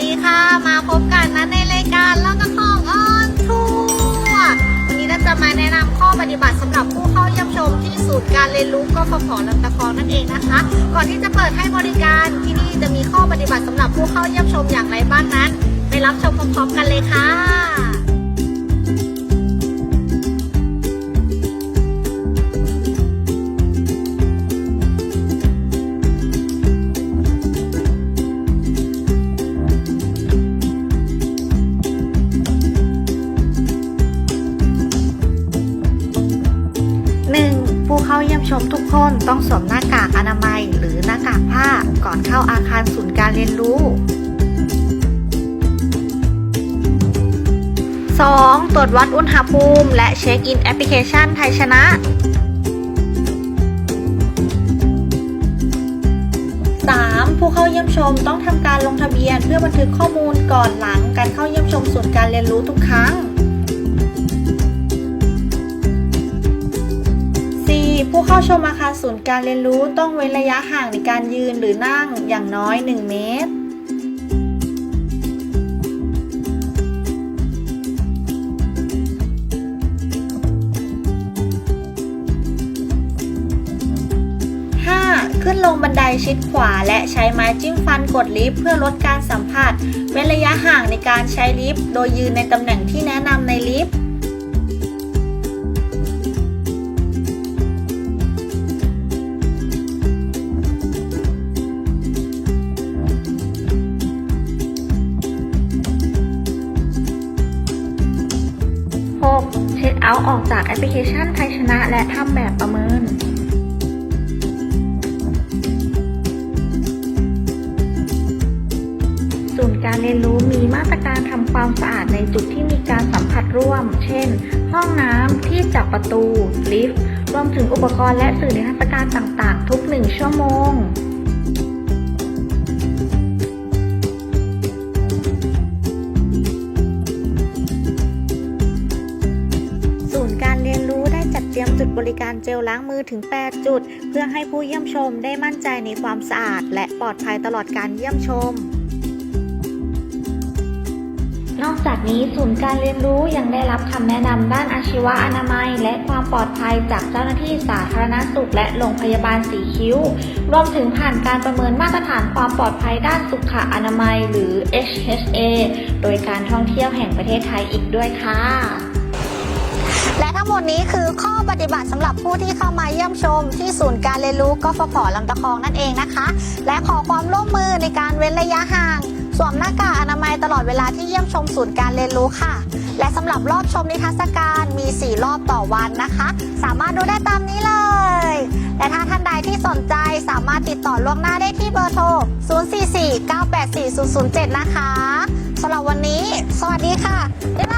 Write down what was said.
ดีค่ะ มาพบกันนะในรายการเล่าตะของออนทัวร์วันนี้เราจะมาแนะนำข้อปฏิบัติสำหรับผู้เข้าเยี่ยมชมที่ศูนย์การเรียนรู้กฟผลำตะคองนั่นเองนะคะ ก่อนที่จะเปิดให้บริการที่นี่จะมีข้อปฏิบัติสำหรับผู้เข้าเยี่ยมชมอย่างไรบ้างนั้น ไปรับชมพร้อมๆกันเลยค่ะ เข้าเยี่ยมชมทุกคนต้องสวมหน้ากากอนามัย หรือหน้ากากผ้าก่อนเข้าอาคารศูนย์การเรียนรู้ 2. ตรวจวัดอุณหภูมิ และเช็คอินแอปพลิเคชันไทยชนะ 3. ผู้เข้าเยี่ยมชมต้องทำการลงทะเบียนเพื่อบันทึกข้อมูลก่อนหลังการเข้าเยี่ยมชมศูนย์การเรียนรู้ทุกครั้ง ชมอาคารศูนย์การเรียนรู้ต้องเว้นระยะห่างในการยืนหรือนั่งอย่างน้อย 1 เมตร 5. ขึ้นลงบันไดชิดขวาและใช้ไม้จิ้มฟันกดลิฟต์เพื่อลดการสัมผัส เว้นระยะห่างในการใช้ลิฟต์โดยยืนในตำแหน่งที่แนะนำในลิฟต์ เอาออกจากแอปพลิเคชันไทยชนะ และทำแบบประเมินศูนย์การเรียนรู้มีมาตรการทำความสะอาดในจุดที่มีการสัมผัสร่วม เช่น ห้องน้ำ ที่จับประตู ลิฟต์ รวมถึงอุปกรณ์และสื่อในทรรศการต่างๆ ทุกหนึ่งชั่วโมง รียมจุดบริการเจลล้างมือถึง 8 จุด เพื่อให้ผู้เยี่ยมชมได้มั่นใจในความสะอาด และปลอดภัยตลอดการเยี่ยมชม นอกจากนี้ศูนย์การเรียนรู้ยังได้รับคำแนะนำด้านอาชีวะอนามัย และความปลอดภัยจากเจ้าหน้าที่สาธารณสุขและโรงพยาบาลสีคิ้ว รวมถึงผ่านการประเมินมาตรฐานความปลอดภัยด้านสุขอนามัย หรือ HHA โดยการท่องเที่ยวแห่งประเทศไทยอีกด้วยค่ะ และทั้งหมดนี้คือข้อปฏิบัติสำหรับผู้ที่เข้ามาเยี่ยมชม ที่ศูนย์การเรียนรู้กฟผลำตะคองนั่นเองนะคะ และขอความร่วมมือในการเว้นระยะห่างสวมหน้ากากอนามัยตลอดเวลาที่เยี่ยมชมศูนย์การเรียนรู้ค่ะ และสำหรับรอบชมนิทรรศการมี 4 รอบต่อวันนะคะ สามารถดูได้ตามนี้เลย และถ้าท่านใดที่สนใจสามารถติดต่อล่วงหน้าได้ที่เบอร์โทร 044-984-007 นะคะสำหรับวันนี้ สวัสดีค่ะบ๊ายบาย